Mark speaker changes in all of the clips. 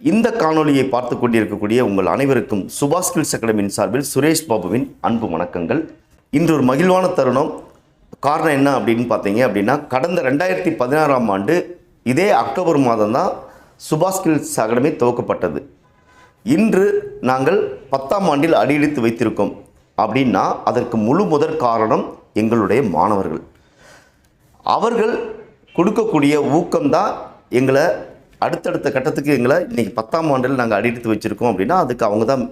Speaker 1: இந்த காணொளியை பார்த்து கொண்டிருக்கக்கூடிய உங்கள் அனைவருக்கும் சுபாஷ் ஸ்கில்ஸ் அகாடமியின் சார்பில் சுரேஷ் பாபுவின் அன்பு வணக்கங்கள். இன்று ஒரு மகிழ்வான தருணம். காரணம் என்ன அப்படின்னு பார்த்தீங்க அப்படின்னா கடந்த ரெண்டாயிரத்தி பதினாறாம் ஆண்டு இதே அக்டோபர் மாதம் தான் சுபாஷ் ஸ்கில்ஸ் அகாடமி துவக்கப்பட்டது. இன்று நாங்கள் பத்தாம் ஆண்டில் அடியெடுத்து வைத்திருக்கோம் அப்படின்னா அதற்கு முழு முதற் காரணம் எங்களுடைய மாணவர்கள். அவர்கள் கொடுக்கக்கூடிய ஊக்கம்தான் எங்களை அடுத்தடுத்த கட்டத்துக்கு எங்களை இன்றைக்கி பத்தாம் ஆண்டில் நாங்கள் அடியெடுத்து வச்சுருக்கோம் அப்படின்னா அதுக்கு அவங்க தான்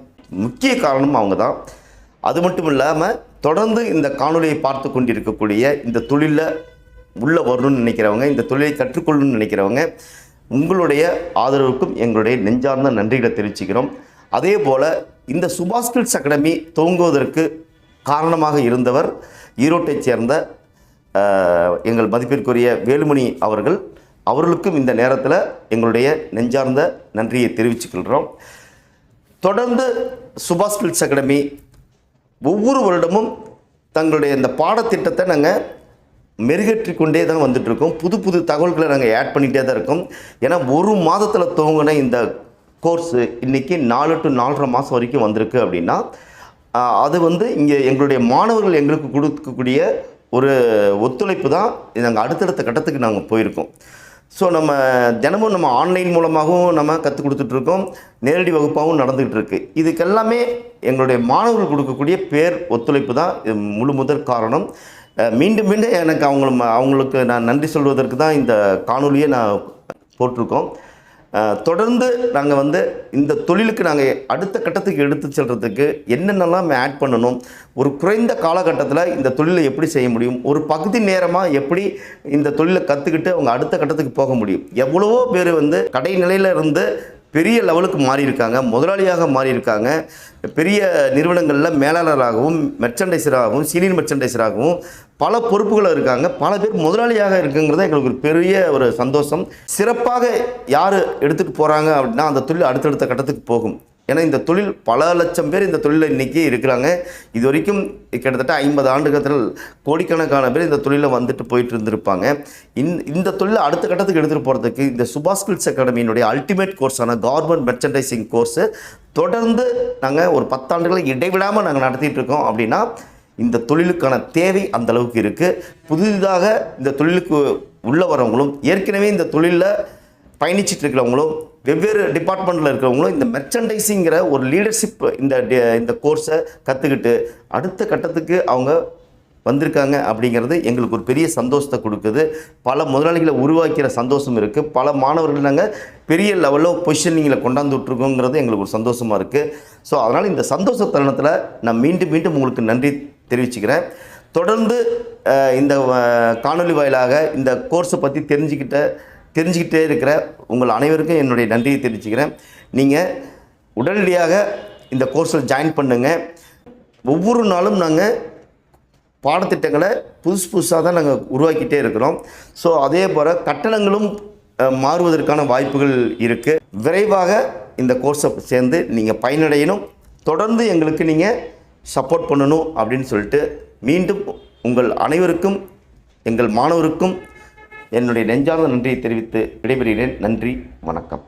Speaker 1: முக்கிய காரணம் அவங்க தான் அது மட்டும் இல்லாமல் தொடர்ந்து இந்த காணொலியை பார்த்து கொண்டிருக்கக்கூடிய இந்த தொழிலில் உள்ளே வரணும்னு நினைக்கிறவங்க இந்த தொழிலை கற்றுக்கொள்ளணும்னு நினைக்கிறவங்க உங்களுடைய ஆதரவுக்கும் எங்களுடைய நெஞ்சார்ந்த நன்றிகளை தெரிவிச்சுக்கிறோம். அதே போல் இந்த சுபாஷ் ஸ்கில்ஸ் அகாடமி துவங்குவதற்கு காரணமாக இருந்தவர் ஈரோட்டைச் சேர்ந்த எங்கள் மதிப்பிற்குரிய வேலுமணி அவர்கள். அவர்களுக்கும் இந்த நேரத்தில் எங்களுடைய நெஞ்சார்ந்த நன்றியை தெரிவிச்சுக்கொள்கிறோம். தொடர்ந்து சுபாஷ் ஸ்கில்ஸ் அகாடமி ஒவ்வொரு வருடமும் தங்களுடைய இந்த பாடத்திட்டத்தை நாங்கள் மெருகேற்றி கொண்டே தான் வந்துட்டுருக்கோம். புது புது தகவல்களை நாங்கள் ஆட் பண்ணிகிட்டே தான் இருக்கோம். ஏன்னா ஒரு மாதத்தில் துவங்கின இந்த கோர்ஸு இன்றைக்கி நாலு டு நாலரை மாதம் வரைக்கும் வந்திருக்கு அப்படின்னா அது வந்து இங்கே எங்களுடைய மாணவர்கள் எங்களுக்கு கொடுக்கக்கூடிய ஒரு ஒத்துழைப்பு தான் நாங்கள் அடுத்தடுத்த கட்டத்துக்கு நாங்கள் போயிருக்கோம். ஸோ நம்ம தினமும் நம்ம ஆன்லைன் மூலமாகவும் நம்ம கற்றுக் கொடுத்துட்ருக்கோம் நேரடி வகுப்பாகவும் நடந்துகிட்டு இருக்கு இதுக்கெல்லாமே எங்களுடைய மாணவர்கள் கொடுக்கக்கூடிய பேர் ஒத்துழைப்பு தான். இது முழு முதற் காரணம். மீண்டும் மீண்டும் எனக்கு அவங்க அவங்களுக்கு நான் நன்றி சொல்வதற்கு தான் இந்த காணொலியை நான் போட்டிருக்கோம். தொடர்ந்து நாங்கள் வந்து இந்த தொழிலுக்கு நாங்கள் அடுத்த கட்டத்துக்கு எடுத்து செல்கிறதுக்கு என்னென்னலாம் ஆட் பண்ணணும் ஒரு குறைந்த காலகட்டத்தில் இந்த தொழிலை எப்படி செய்ய முடியும் ஒரு பகுதி நேரமாக எப்படி இந்த தொழிலை கற்றுக்கிட்டு அவங்க அடுத்த கட்டத்துக்கு போக முடியும். எவ்வளவோ பேர் வந்து கடை நிலையில் இருந்து பெரிய லெவலுக்கு மாறியிருக்காங்க முதலாளியாக மாறியிருக்காங்க. பெரிய நிறுவனங்களில் மேலாளராகவும் மெர்ச்சன்டைசராகவும் சீனியர் மெர்ச்சன்டைசராகவும் பல பொறுப்புகள் இருக்காங்க. பல பேர் முதலாளியாக இருக்குங்கிறது எங்களுக்கு ஒரு பெரிய ஒரு சந்தோஷம். சிறப்பாக யார் எடுத்துகிட்டு போகிறாங்க அப்படின்னா அந்த தொழில் அடுத்தடுத்த கட்டத்துக்கு போகும். ஏன்னா இந்த தொழில் பல லட்சம் பேர் இந்த தொழிலில் இன்றைக்கி இருக்கிறாங்க. இது வரைக்கும் கிட்டத்தட்ட ஐம்பது ஆண்டுகத்தில் கோடிக்கணக்கான பேர் இந்த தொழிலில் வந்துட்டு போயிட்டு இருந்திருப்பாங்க இந்த இந்த தொழிலை அடுத்த கட்டத்துக்கு எடுத்துகிட்டு போகிறதுக்கு இந்த சுபாஷ் ஸ்கில்ஸ் அகாடமியினுடைய அல்டிமேட் கோர்ஸான கவர்மெண்ட் மெர்ச்சன்டைசிங் கோர்ஸு தொடர்ந்து நாங்கள் ஒரு பத்தாண்டுகளை இடைவிடாமல் நாங்கள் நடத்திட்டு இருக்கோம். அப்படின்னா இந்த தொழிலுக்கான தேவை அந்த அளவுக்கு இருக்குது புதிதாக இந்த தொழிலுக்கு உள்ளே வரவங்களும் ஏற்கனவே இந்த தொழிலில் பயணிச்சிட்டு இருக்கிறவங்களும் வெவ்வேறு டிபார்ட்மெண்ட்டில் இருக்கிறவங்களும் இந்த மெர்ச்சன்டைஸிங்கிற ஒரு லீடர்ஷிப் இந்த இந்த கோர்ஸை கற்றுக்கிட்டு அடுத்த கட்டத்துக்கு அவங்க வந்திருக்காங்க அப்படிங்கிறது எங்களுக்கு ஒரு பெரிய சந்தோஷத்தை கொடுக்குது. பல முதலாளிகளை உருவாக்கிற சந்தோஷம் இருக்குது பல மாணவர்கள் நாங்கள் பெரிய லெவலில் பொசிஷனிங்கில் கொண்டாந்து விட்ருக்கோங்கிறது எங்களுக்கு ஒரு சந்தோஷமாக இருக்குது ஸோ அதனால் இந்த சந்தோஷ தருணத்தில் நான் மீண்டும் மீண்டும் உங்களுக்கு நன்றி தெரிவிச்சுக்கிறேன். தொடர்ந்து இந்த காணொலி காணொளி வாயிலாக இந்த கோர்ஸை பற்றி தெரிஞ்சுக்கிட்ட தெரிஞ்சுக்கிட்டே இருக்கிற உங்கள் அனைவருக்கும் என்னுடைய நன்றியை தெரிவிச்சுக்கிறேன். நீங்கள் உடனடியாக இந்த கோர்ஸில் ஜாயின் பண்ணுங்கள் ஒவ்வொரு நாளும் நாங்கள் பாடத்திட்டங்களை புதுசு புதுசாக தான் நாங்கள் உருவாக்கிட்டே இருக்கிறோம். ஸோ அதே போல் கட்டணங்களும் மாறுவதற்கான வாய்ப்புகள் இருக்குது விரைவாக இந்த கோர்ஸை சேர்ந்து நீங்கள் பயனடையணும். தொடர்ந்து எங்களுக்கு நீங்கள் சப்போர்ட் பண்ணணும் அப்படின்னு சொல்லிட்டு மீண்டும் உங்கள் அனைவருக்கும் எங்கள் மாணவருக்கும் என்னுடைய நெஞ்சார்ந்த நன்றியை தெரிவித்து விடைபெறுகிறேன். நன்றி வணக்கம்.